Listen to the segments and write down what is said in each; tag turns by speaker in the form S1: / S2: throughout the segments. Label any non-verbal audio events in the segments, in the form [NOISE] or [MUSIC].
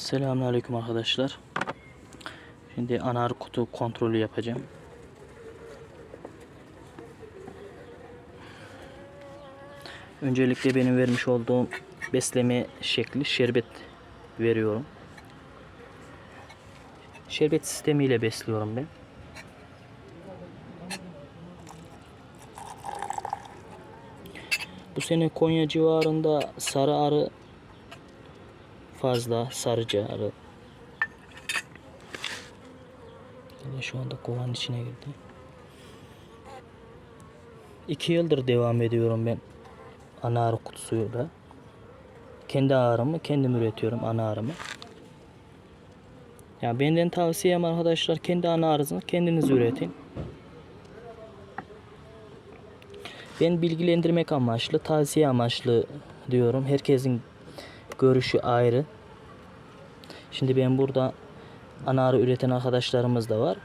S1: Selamünaleyküm arkadaşlar. Şimdi anar kutu kontrolü yapacağım. Öncelikle benim vermiş olduğum besleme şekli şerbet veriyorum. Şerbet sistemiyle besliyorum ben. Bu sene Konya civarında sarı arı fazla sarıcı arı. Yine şu anda kovanın içine girdi. İki yıldır devam ediyorum ben ana arı kutusuyla. Kendi ağrımı kendim üretiyorum ana ağrımı. Ya benden tavsiyem arkadaşlar kendi ana arınızı kendiniz üretin. Ben bilgilendirmek amaçlı, tavsiye amaçlı diyorum. Herkesin görüşü ayrı. Şimdi ben burada ana üreten arkadaşlarımız da var.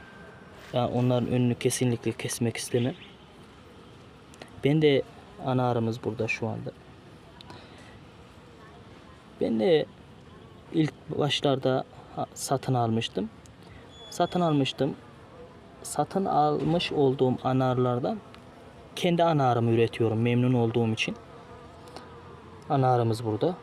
S1: Yani onların önünü kesinlikle kesmek istemem. Ben de ana arımız burada şu anda. Ben de ilk başlarda satın almıştım. Satın almıştım. Satın almış olduğum anarlardan kendi ana arımı üretiyorum memnun olduğum için. Ana arımız burada.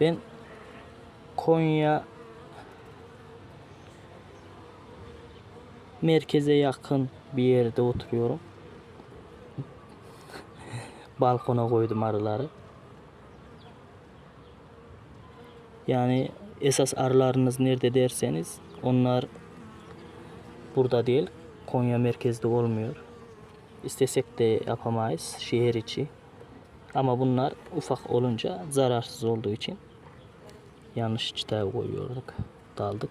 S1: Ben Konya merkeze yakın bir yerde oturuyorum. [LAUGHS] Balkona koydum arıları. Yani esas arılarınız nerede derseniz onlar burada değil. Konya merkezde olmuyor. İstesek de yapamayız şehir içi. Ama bunlar ufak olunca zararsız olduğu için yanlış çıtaya koyuyorduk. Daldık.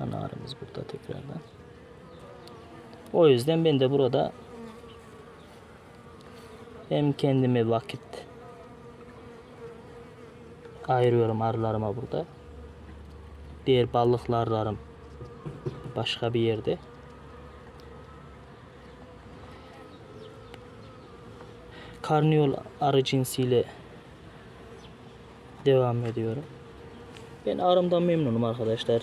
S1: Ana arımız burada tekrardan. O yüzden ben de burada hem kendime vakit ayırıyorum arılarıma burada. Diğer balıklarlarım başka bir yerde. Karniyol arı cinsiyle devam ediyorum. Ben arımdan memnunum arkadaşlar.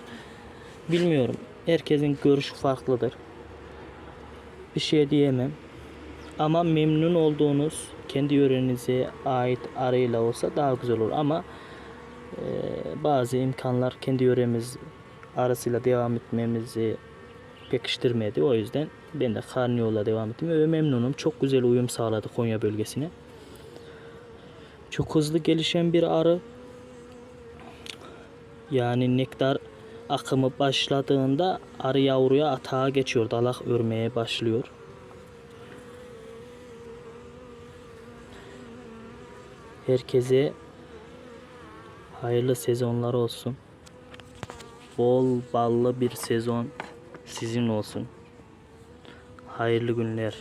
S1: Bilmiyorum. Herkesin görüşü farklıdır. Bir şey diyemem. Ama memnun olduğunuz kendi yörenize ait arıyla olsa daha güzel olur. Ama e, bazı imkanlar kendi yöremiz arasıyla devam etmemizi pekiştirmedi. O yüzden ben de Karniyol'la devam ettim ve memnunum. Çok güzel uyum sağladı Konya bölgesine. Çok hızlı gelişen bir arı. Yani nektar akımı başladığında arı yavruya atağa geçiyor. Dalak örmeye başlıyor. Herkese hayırlı sezonlar olsun. Bol ballı bir sezon sizin olsun. Hayırlı günler.